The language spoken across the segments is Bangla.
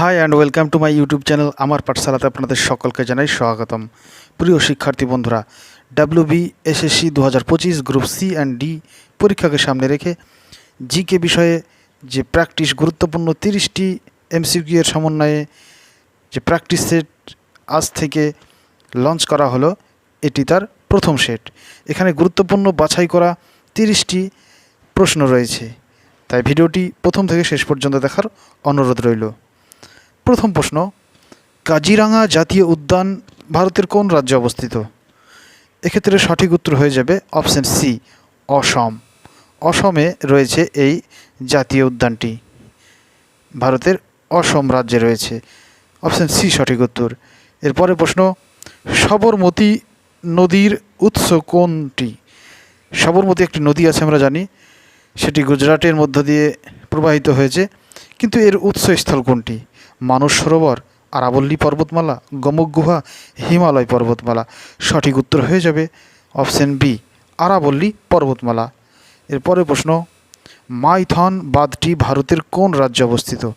Hi and welcome to my YouTube channel আমার পাঠশালাতে আপনাদের সকলকে জানাই স্বাগতম। প্রিয় শিক্ষার্থী বন্ধুরা ডাব্লিউ বি এসএসসি দু হাজার পঁচিশ গ্রুপ সি অ্যান্ড ডি পরীক্ষাকে সামনে রেখে জিকে বিষয়ে যে প্র্যাকটিস গুরুত্বপূর্ণ তিরিশটি এমসিকিউ এর সমন্বয়ে যে প্র্যাকটিস সেট আজ থেকে লঞ্চ করা হলো, এটি তার প্রথম সেট এখানে গুরুত্বপূর্ণ বাছাই করা তিরিশটি প্রশ্ন রয়েছে। তাই ভিডিওটি প্রথম থেকে শেষ পর্যন্ত দেখার অনুরোধ রইল। প্রথম প্রশ্ন, কাজিরাঙা জাতীয় উদ্যান ভারতের কোন রাজ্যে অবস্থিত? এক্ষেত্রে সঠিক উত্তর হয়ে যাবে অপশন সি, অসম। অসমে রয়েছে এই জাতীয় উদ্যানটি। ভারতের অসম রাজ্যে রয়েছে। অপশন সি, সঠিক উত্তর। এরপরে প্রশ্ন, সবরমতী নদীর উৎস কোনটি? সবরমতী একটি নদী আছে, আমরা জানি। সেটি গুজরাটের মধ্য দিয়ে প্রবাহিত হয়েছে। কিন্তু এর উৎসস্থল কোনটি? মানস সরোবর, আরাবল্লী পর্বতমালা, গমক গুহা, হিমালয় পর্বতমালা। সঠিক উত্তর হয়ে যাবে অপশন বি, আরাবল্লী পর্বতমালা। এরপরে প্রশ্ন, মাইথন বাঁধটি ভারতের কোন রাজ্যে অবস্থিত?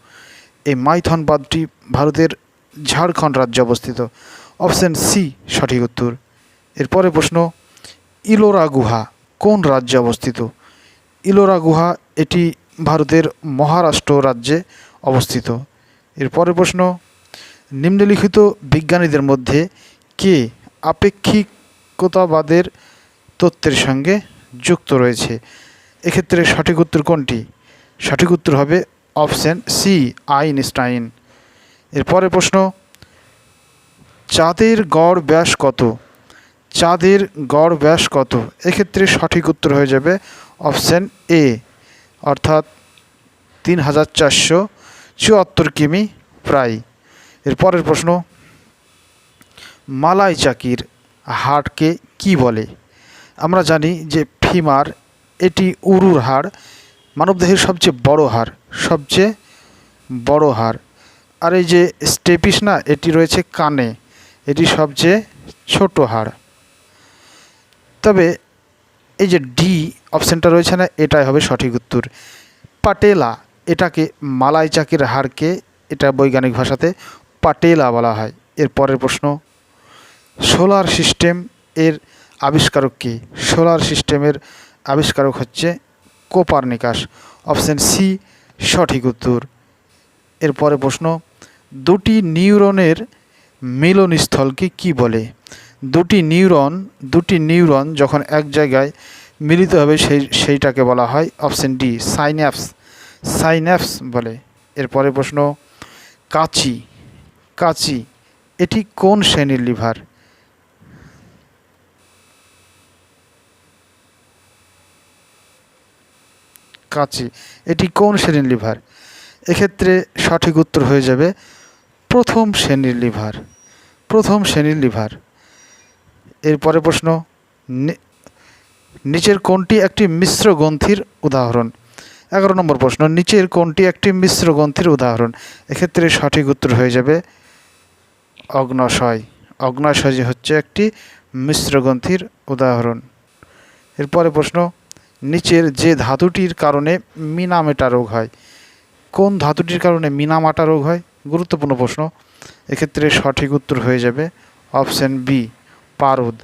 এই মাইথন বাঁধটি ভারতের ঝাড়খণ্ড রাজ্যে অবস্থিত। অপশন সি, সঠিক উত্তর। এরপরে প্রশ্ন, ইলোরা গুহা কোন রাজ্যে অবস্থিত? ইলোরা গুহা এটি ভারতের মহারাষ্ট্র রাজ্যে অবস্থিত। এরপরের প্রশ্ন, নিম্নলিখিত বিজ্ঞানীদের মধ্যে কে আপেক্ষিকতাবাদের তত্ত্বের সঙ্গে যুক্ত রয়েছে? এক্ষেত্রে সঠিক উত্তর কোনটি? সঠিক উত্তর হবে অপশান সি আইনস্টাইন। এরপরে প্রশ্ন, চাঁদের গড় ব্যাস কত? চাঁদের গড় ব্যাস কত? এক্ষেত্রে সঠিক উত্তর হয়ে যাবে অপশান এ অর্থাৎ তিন হাজার চারশো চুয়াত্তর কিমি প্রায়। এর পরের প্রশ্ন, মালাই চাকির হাড়কে কি বলে? আমরা জানি যে ফিমার, এটি উরুর হাড়, মানবদেহের সবচেয়ে বড় হাড়, সবচেয়ে বড় হাড়। আর এই যে স্টেপিস না, এটি রয়েছে কানে, এটি সবচেয়ে ছোট হাড়। তবে এই যে ডি অপশানটা রয়েছে না, এটাই হবে সঠিক উত্তর। পাটেলা এটাকে মালাই চাকির হাড়কে এটা বৈজ্ঞানিক ভাষাতে পাটেলা বলা হয়। এর পরের প্রশ্ন, সোলার সিস্টেম এর আবিষ্কারক কী? সোলার সিস্টেমের আবিষ্কারক হচ্ছে কোপার কোপারনিকাস। অপশান সি সঠিক উত্তর। এর এরপরে প্রশ্ন, দুটি নিউরনের মিলনস্থলকে কি বলে? দুটি নিউরন দুটি নিউরন যখন এক জায়গায় মিলিত হবে সেই, সেইটাকে বলা হয় অপশন ডি সাইন্যাপস। সাইন্যাপস বলে। এরপরে প্রশ্ন, কাচি কাচি, এটি কোন শ্রেণির লিভার? কাচি, এটি কোন শ্রেণির লিভার? এক্ষেত্রে সঠিক উত্তর হয়ে যাবে, প্রথম শ্রেণির লিভার। প্রথম শ্রেণির লিভার। এরপরে প্রশ্ন নিচের কোনটি একটি মিশ্র গ্রন্থির উদাহরণ? এগারো নম্বর প্রশ্ন, নিচের কোনটি একটি মিশ্র গ্রন্থির উদাহরণ? এক্ষেত্রে সঠিক উত্তর হয়ে যাবে অগ্নশয়। অগ্নাশয় হচ্ছে একটি মিশ্র গ্রন্থির উদাহরণ। এরপরে প্রশ্ন, নিচের যে ধাতুটির কারণে মিনামেটা রোগ হয়, কোন ধাতুটির কারণে মিনামাটা রোগ হয়? গুরুত্বপূর্ণ প্রশ্ন। এক্ষেত্রে সঠিক উত্তর হয়ে যাবে অপশন বি, পারদ।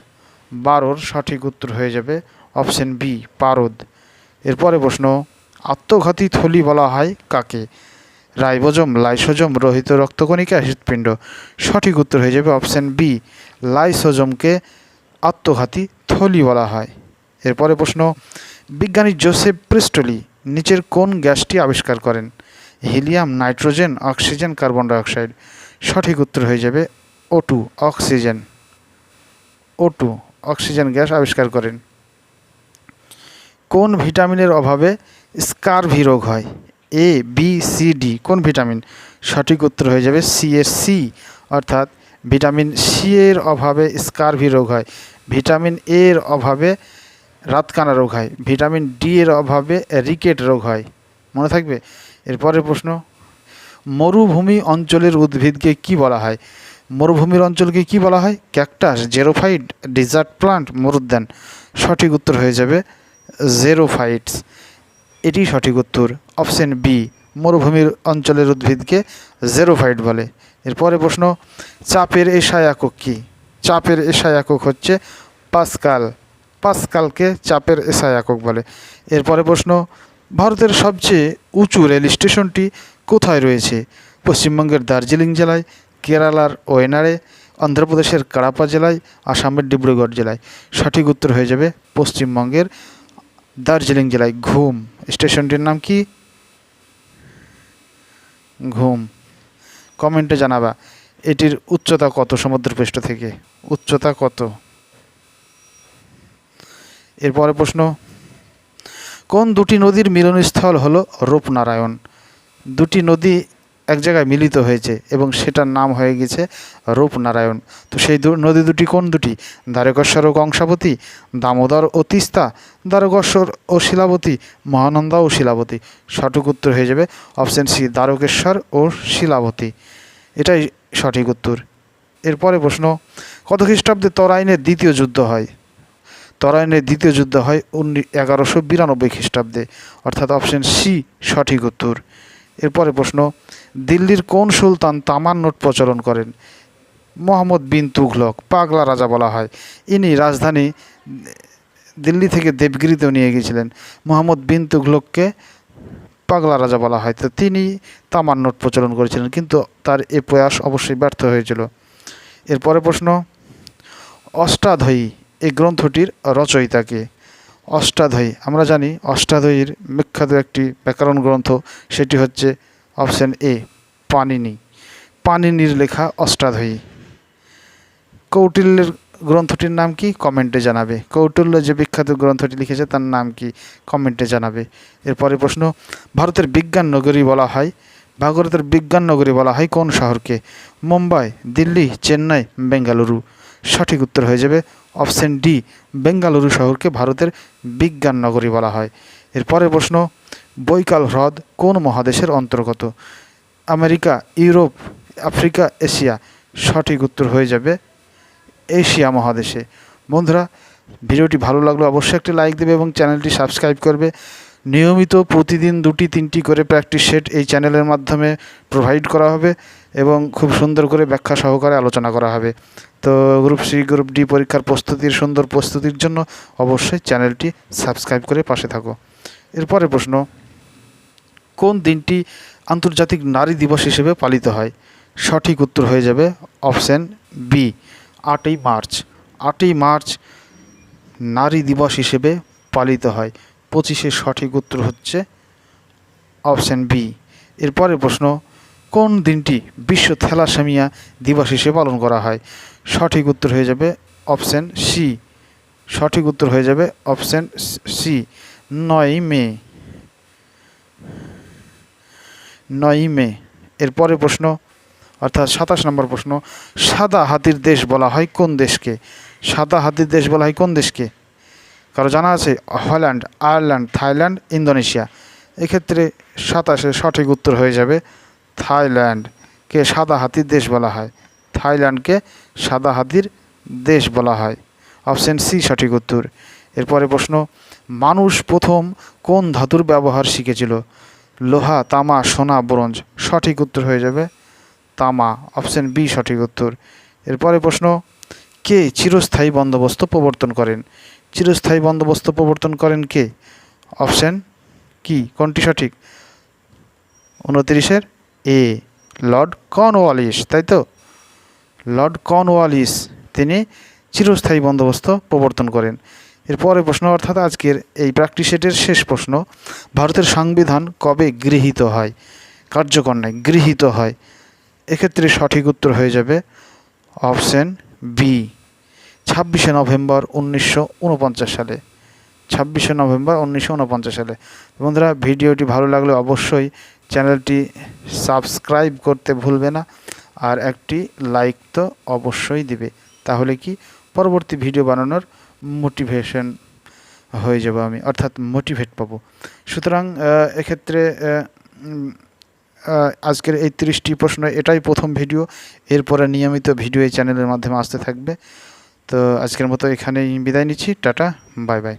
বারোর সঠিক উত্তর হয়ে যাবে অপশন বি, পারদ। এরপরে প্রশ্ন আত্মঘাতী থলি বলা হয় কাকে? রাইবোজম, লাইসোজম, রোহিত রক্তকণিকা, হৃৎপিণ্ড। সঠিক উত্তর হয়ে যাবে অপশান বি, লাইসোজমকে আত্মঘাতী থলি বলা হয়। এরপরে প্রশ্ন, বিজ্ঞানী জোসেফ প্রিস্টলি নিচের কোন গ্যাসটি আবিষ্কার করেন? Helium, nitrogen, oxygen, carbon dioxide. সঠিক উত্তর হয়ে যাবে ও oxygen. O two oxygen gas আবিষ্কার করেন। কোন ভিটামিনের অভাবে স্কারভি রোগ হয়? এ বি সি ডি কোন ভিটামিন? সঠিক উত্তর হয়ে যাবে সি এর সি অর্থাৎ ভিটামিন সি এর অভাবে স্কারভি রোগ হয়। ভিটামিন এ এর অভাবে রাতকানা রোগ হয়। ভিটামিন ডি এর অভাবে রিকেট রোগ হয়। মনে থাকবে? এরপরের প্রশ্ন। মরুভূমি অঞ্চলের উদ্ভিদকে কি বলা হয়? মরুভূমির অঞ্চলকে কি বলা হয়? ক্যাকটাস, জেরোফাইট, ডিজার্ট প্লান্ট, মরুদ্যান। সঠিক উত্তর হয়ে যাবে জেরোফাইটস এটি সঠিক উত্তর। অপশন বি মরুভূমির অঞ্চলের উদ্ভিদকে জেরোফাইট বলে। এরপরে প্রশ্ন, চাপের এশাই একক কী? চাপের এশাই একক হচ্ছে পাসকাল। পাসকালকে চাপের এসআই একক বলে। এরপরে প্রশ্ন, ভারতের সবচেয়ে উঁচু রেল স্টেশনটি কোথায় রয়েছে? পশ্চিমবঙ্গের দার্জিলিং জেলায়, কেরালার ওয়েনারে, অন্ধ্রপ্রদেশের কাড়াপা জেলায়, আসামের ডিব্রুগড় জেলায়। সঠিক উত্তর হয়ে যাবে পশ্চিমবঙ্গের দার্জিলিং জেলায় ঘুম। স্টেশনটির নাম কি? ঘুম। কমেন্টে জানাবা, এটির উচ্চতা কত সমুদ্রপৃষ্ঠ থেকে? উচ্চতা কত? এরপরে প্রশ্ন, কোন দুটি নদীর মিলনস্থল হলো রূপনারায়ণ? দুটি নদী এক জায়গায় মিলিত হয়েছে এবং সেটার নাম হয়ে গেছে রূপনারায়ণ। তো সেই দু- নদী দুটি কোন দুটি? দ্বারকেশ্বর ও কংসাবতী, দামোদর ও তিস্তা, দ্বারকেশ্বর ও শিলাবতী, মহানন্দা ও শিলাবতী। সঠিক উত্তর হয়ে যাবে অপশন সি, দ্বারকেশ্বর ও শিলাবতী। এটাই সঠিক উত্তর। এরপরে প্রশ্ন, কত খ্রিস্টাব্দে তরাইনের দ্বিতীয় যুদ্ধ হয়? তরাইনের দ্বিতীয় যুদ্ধ হয় উনি এগারোশো বিরানব্বই খ্রিস্টাব্দে। অর্থাৎ অপশন সি, সঠিক উত্তর। এরপরে প্রশ্ন, দিল্লির কোন সুলতান তামার নোট প্রচলন করেন? মোহাম্মদ বিন তুঘলক, পাগলা রাজা বলা হয়। ইনি রাজধানী দিল্লি থেকে দেবগিরিতেও নিয়ে গিয়েছিলেন। মোহাম্মদ বিন তুঘলককে পাগলা রাজা বলা হয়। তো তিনি তামার নোট প্রচলন করেছিলেন, কিন্তু তার এ প্রয়াস অবশ্যই ব্যর্থ হয়েছিল। এরপরে প্রশ্ন অষ্টাধয়ী এই গ্রন্থটির রচয়িতাকে অষ্টাধ্যায়ী। আমরা জানি অষ্টাধ্যায়ীর বিখ্যাত একটি ব্যাকরণ গ্রন্থ, সেটি হচ্ছে অপশন এ পানিনি পানিনির লেখা অষ্টাধ্যায়ী। কৌটিল্যের গ্রন্থটির নাম কি? কমেন্টে জানাবে। কৌটিল্য যে বিখ্যাত গ্রন্থটি লিখেছে, তার নাম কি? কমেন্টে জানাবে। এরপরে প্রশ্ন, ভারতের বিজ্ঞান নগরী বলা হয়? ভারতের বিজ্ঞান নগরী বলা হয় কোন শহরকে? মুম্বাই, দিল্লি, চেন্নাই, বেঙ্গালুরু। সঠিক উত্তর হয়ে যাবে অপশন ডি, বেঙ্গালুরু শহরকে ভারতের বিজ্ঞান নগরী বলা হয়। এর পরের প্রশ্ন, বৈকাল হ্রদ কোন মহাদেশের অন্তর্গত? আমেরিকা, ইউরোপ, আফ্রিকা, এশিয়া, সঠিক উত্তর হয়ে যাবে এশিয়া মহাদেশে। বন্ধুরা, ভিডিওটি ভালো লাগল অবশ্যই একটি লাইক দেবে এবং চ্যানেলটি সাবস্ক্রাইব করবে। নিয়মিত প্রতিদিন দুটি, তিনটি করে প্র্যাকটিস সেট এই চ্যানেলের মাধ্যমে প্রোভাইড করা হবে এবং খুব সুন্দর করে ব্যাখ্যা সহকারে আলোচনা করা হবে। তো গ্রুপ সি গ্রুপ ডি পরীক্ষার প্রস্তুতির, সুন্দর প্রস্তুতির জন্য অবশ্যই চ্যানেলটি সাবস্ক্রাইব করে পাশে থাকো। এরপরে প্রশ্ন, কোন দিনটি আন্তর্জাতিক নারী দিবস হিসেবে পালিত হয়? সঠিক উত্তর হয়ে যাবে অপশন বি আটই মার্চ। আটই মার্চ নারী দিবস হিসেবে পালিত হয়। পঁচিশে সঠিক উত্তর হচ্ছে অপশন বি। এরপরে প্রশ্ন, কোন দিনটি বিশ্ব থ্যালাসেমিয়া দিবস হিসেবে পালন করা হয়? সঠিক উত্তর হয়ে যাবে অপশন সি। সঠিক উত্তর হয়ে যাবে অপশন সি। নয়ই মে। নয়ই মে। এরপরে প্রশ্ন, অর্থাৎ সাতাশ নম্বর প্রশ্ন, সাদা হাতির দেশ বলা হয় কোন দেশকে? সাদা হাতির দেশ বলা হয় কোন দেশকে? কারও জানা আছে, হল্যান্ড, আয়ারল্যান্ড, থাইল্যান্ড, ইন্দোনেশিয়া। এক্ষেত্রে সাতাশে সঠিক উত্তর হয়ে যাবে থাইল্যান্ডকে সাদা হাতির দেশ বলা হয়। থাইল্যান্ডকে সাদা হাতির দেশ বলা হয়। অপশন সি, সঠিক উত্তর। এরপরে প্রশ্ন, মানুষ প্রথম কোন ধাতুর ব্যবহার শিখেছিল? লোহা, তামা, সোনা, ব্রোঞ্জ, সঠিক উত্তর হয়ে যাবে তামা। অপশন বি, সঠিক উত্তর। এরপরে প্রশ্ন, কে চিরস্থায়ী বন্দোবস্ত প্রবর্তন করেন? চিরস্থায়ী বন্দোবস্ত প্রবর্তন করেন কে? অপশন কি? কোনটি সঠিক? উনত্রিশের? এ, লর্ড কর্নওয়ালিস তাই তো? লর্ড কর্নওয়ালিস তিনি চিরস্থায়ী বন্দোবস্ত প্রবর্তন করেন। এরপরে প্রশ্ন, অর্থাৎ আজকের এই প্র্যাকটিস সেটের শেষ প্রশ্ন, ভারতের সংবিধান কবে গৃহীত হয়? কার্যকর নয়, গৃহীত হয়। এক্ষেত্রে সঠিক উত্তর হয়ে যাবে অপশন বি। ছাব্বিশে নভেম্বর উনিশশো উনপঞ্চাশ সালে। ছাব্বিশে নভেম্বর উনিশশো উনপঞ্চাশ সালে। বন্ধুরা, ভিডিওটি ভালো লাগলে অবশ্যই চ্যানেলটি সাবস্ক্রাইব করতে ভুলবে না আর একটি লাইক তো অবশ্যই দিবে। তাহলে কি পরবর্তী ভিডিও বানানোর মোটিভেশন হয়ে যাব আমি, অর্থাৎ মোটিভেট পাবো। সুতরাং এক্ষেত্রে আজকের এই তিরিশটি প্রশ্ন এটাই প্রথম ভিডিও। এরপরে নিয়মিত ভিডিও এই চ্যানেলের মাধ্যমে আসতে থাকবে। তো আজকের মতো এখানেই বিদায় নিচ্ছি টাটা বাই বাই।